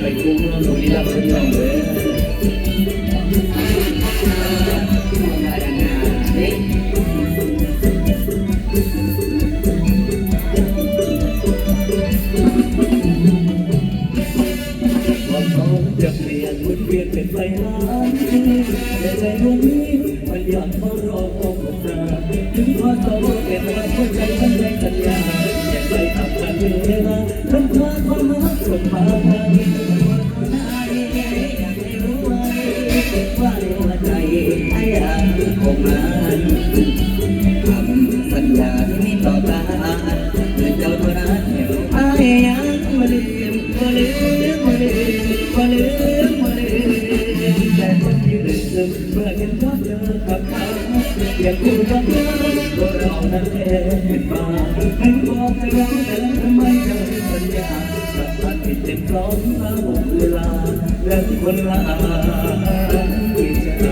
Like, oh, no, no, no, no, no, no, no, no, ปลี่ยนเป็นไฟลานแต่ใจดวงนี้มันยังเฝ้ารอคงมรัาถึงพอต่อว่าเป็นรักหัวใจฉันแรงสัญญาอยากไปทำกันเวลาทำพาความรักส่วนพาพาที่ว่าในหัวใจไอ้ยาคงมา เจอกับเขาอย่างคุณก็เจอก็เรานั้นเองเป็นบ้าไม่บอกให้เราแต่ทำไมเธอสัญญาสัมพันธ์นเต็มพร้อมมาหมดเวลาและคนละที่ใจ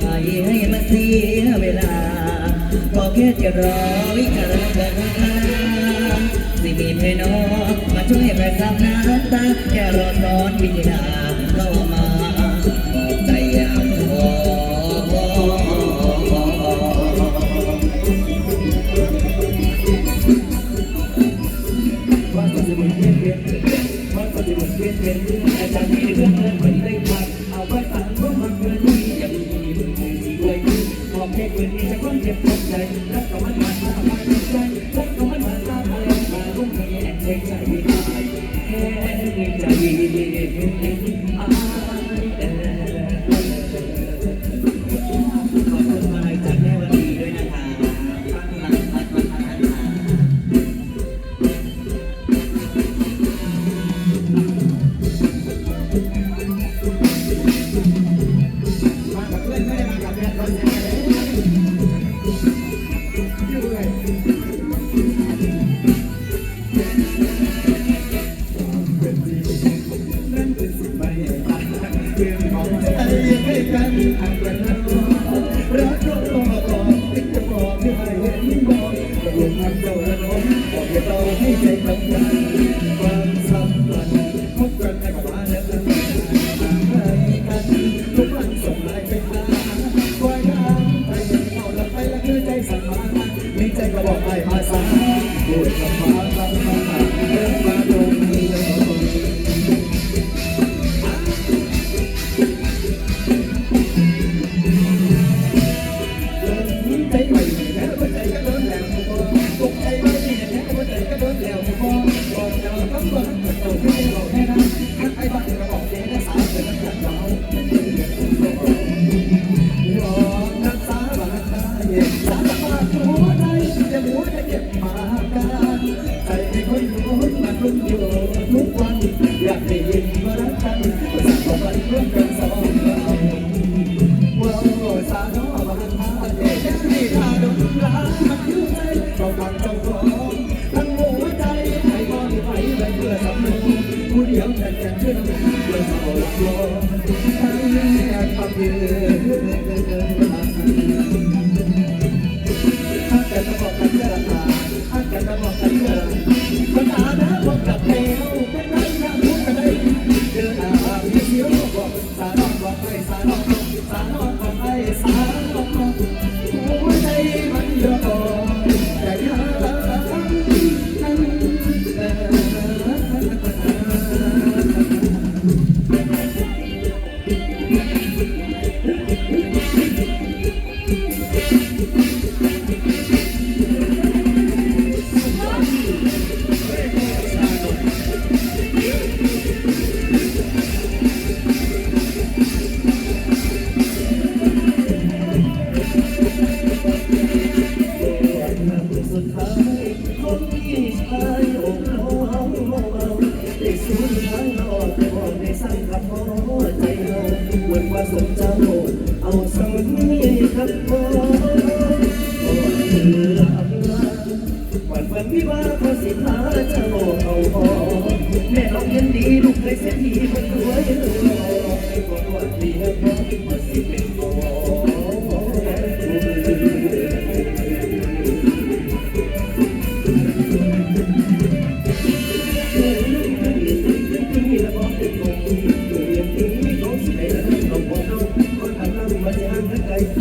ไปให้มาเสียเวลา ก็แค่จะรอวิจารณ์กันข้างๆสิมีเพนอมาช่วยประซับน้ำตาแค่รอซ้อนวิญา เด็กคนนี้จะคนเจ็บคนใจรักกับมันมานรักกัมันใจ Thank you. Lord. อ่อนในสั่งกับพ่ใจเราควรว่าสมเจเอาสัครับพ่อก่อนเลาพิวาวันวันวิวาพอสิพาเจ้าเอาพอแม่น้องเห็นดีลูกเคยเสียดีมันรวยกอนวันนี้นะพ่อมาสิเป็นพ่อ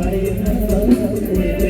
Bye.